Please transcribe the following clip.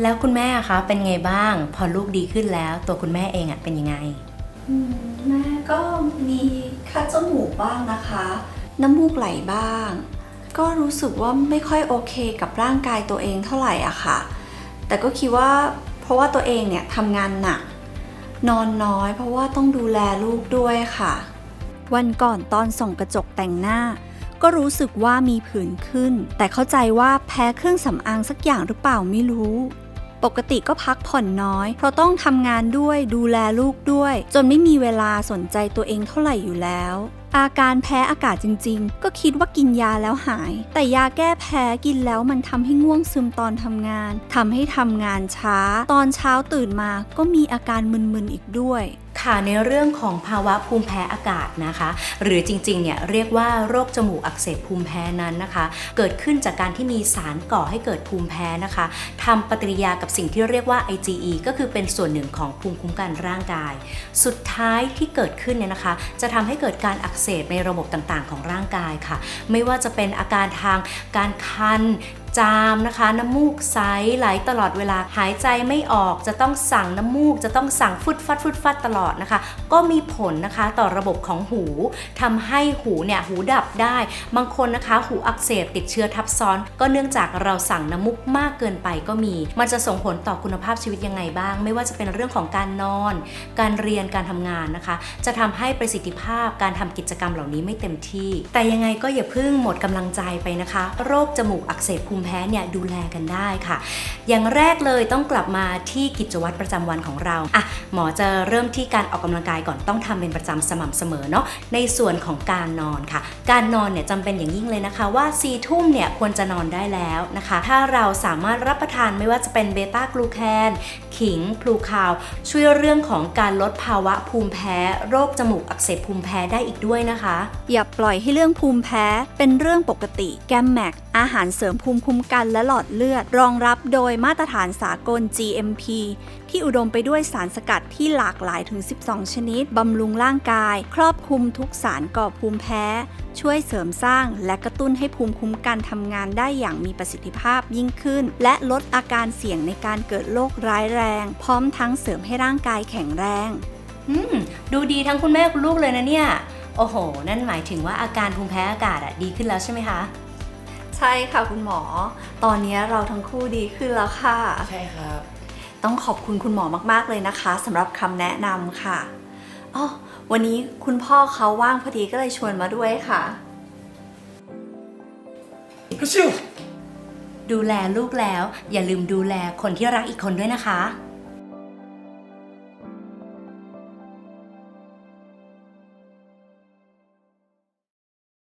แล้วคุณแม่อะคะเป็นไงบ้าง พอลูกดีขึ้นแล้ว ตัวคุณแม่เองอะเป็นยังไง อืมแม่ก็มีคัดจมูกบ้างนะคะ น้ำมูกไหลบ้าง ก็รู้สึกว่าไม่ค่อยโอเคกับร่างกายตัวเองเท่าไหร่อะค่ะ แต่ก็คิดว่าเพราะว่าตัวเองเนี่ยทำงานหนัก นอนน้อยเพราะว่าต้องดูแลลูกด้วยค่ะ วันก่อนตอนส่องกระจกแต่งหน้า ก็รู้สึกว่ามีผื่นขึ้น แต่เข้าใจว่าแพ้เครื่องสำอางสักอย่างหรือเปล่าไม่รู้ปกติก็พักผ่อนน้อย เพราะต้องทำงานด้วยดูแลลูกด้วย จนไม่มีเวลาสนใจตัวเองเท่าไหร่อยู่แล้ว อาการแพ้อากาศจริง ๆ ก็คิดว่ากินยาแล้วหาย แต่ยาแก้แพ้กินแล้วมันทำให้ง่วงซึมตอนทำงานทำให้ทำงานช้า ตอนเช้าตื่นมาก็มีอาการมึนๆอีกด้วย ค่ะในเรื่องของภาวะภูมิแพ้อากาศนะคะ หรือจริงๆเนี่ยเรียกว่าโรคจมูกอักเสบภูมิแพ้นั้นนะคะ เกิดขึ้นจากการที่มีสารก่อให้เกิดภูมิแพ้นะคะทำปฏิกิริยากับสิ่งที่เรียกว่า IgE ก็คือเป็นส่วนหนึ่งของภูมิคุ้มกันร่างกาย สุดท้ายที่เกิดขึ้นเนี่ยนะคะ จะทำให้เกิดการอักเสบในระบบต่างๆ ของร่างกายค่ะ ไม่ว่าจะเป็นอาการทางการคัน จามนะคะ น้ำมูกใสไหลตลอดเวลาหายใจไม่ออกจะต้องสั่งน้ำมูก จะต้องสั่งฟุดฟัดฟุดฟัดตลอดนะคะ ก็มีผลนะคะต่อระบบของหูทำให้หูเนี่ยหูดับได้ บางคนนะคะหูอักเสบติดเชื้อทับซ้อน ก็เนื่องจากเราสั่งน้ำมูกมากเกินไปก็มี มันจะส่งผลต่อคุณภาพชีวิตยังไงบ้าง ไม่ว่าจะเป็นเรื่องของการนอน การเรียนการทำงานนะคะ จะทำให้ประสิทธิภาพการทำกิจกรรมเหล่านี้ไม่เต็มที่ แต่ยังไงก็อย่าเพิ่งหมดกำลังใจไปนะคะ โรคจมูกอักเสบภูมิแพ้เนี่ยดูแลกันได้ค่ะ อย่างแรกเลยต้องกลับมาที่กิจวัตรประจำวันของเราอะหมอจะเริ่มที่การออกกำลังกายก่อนต้องทำเป็นประจำสม่ำเสมอเนาะในส่วนของการนอนค่ะ การนอนเนี่ยจำเป็นอย่างยิ่งเลยนะคะว่า4ี่ทุ่มเนี่ยควรจะนอนได้แล้วนะคะ ถ้าเราสามารถรับประทานไม่ว่าจะเป็นเบต้ากลูแคนขิงพลูคาว ช่วยเรื่องของการลดภาวะภูมิแพ้ โรคจมูกอักเสบภูมิแพ้ได้อีกด้วยนะคะ อย่าปล่อยให้เรื่องภูมิแพ้เป็นเรื่องปกติ แกมแมกอาหารเสริมภูมิคุ้มกันและหลอดเลือด รองรับโดยมาตรฐานสากล GMP ที่อุดมไปด้วยสารสกัดที่หลากหลายถึง 12 ชนิด บำรุงร่างกาย ครอบคลุมทุกสารก่อภูมิแพ้ ช่วยเสริมสร้างและกระตุ้นให้ภูมิคุ้มกันทำงานได้อย่างมีประสิทธิภาพยิ่งขึ้น และลดอาการเสี่ยงในการเกิดโรคร้ายแรง พร้อมทั้งเสริมให้ร่างกายแข็งแรงดูดีทั้งคุณแม่คุณลูกเลยนะเนี่ย โอ้โห นั่นหมายถึงว่าอาการภูมิแพ้อากาศอะดีขึ้นแล้วใช่ไหมคะ ใช่ค่ะคุณหมอ ตอนนี้เราทั้งคู่ดีขึ้นแล้วค่ะ ใช่ครับ ต้องขอบคุณคุณหมอมากๆเลยนะคะสำหรับคำแนะนำค่ะอ๋อวันนี้คุณพ่อเขาว่างพอดีก็เลยชวนมาด้วยค่ะพระชิวดูแลลูกแล้ว อย่าลืมดูแลคนที่รักอีกคนด้วยนะคะ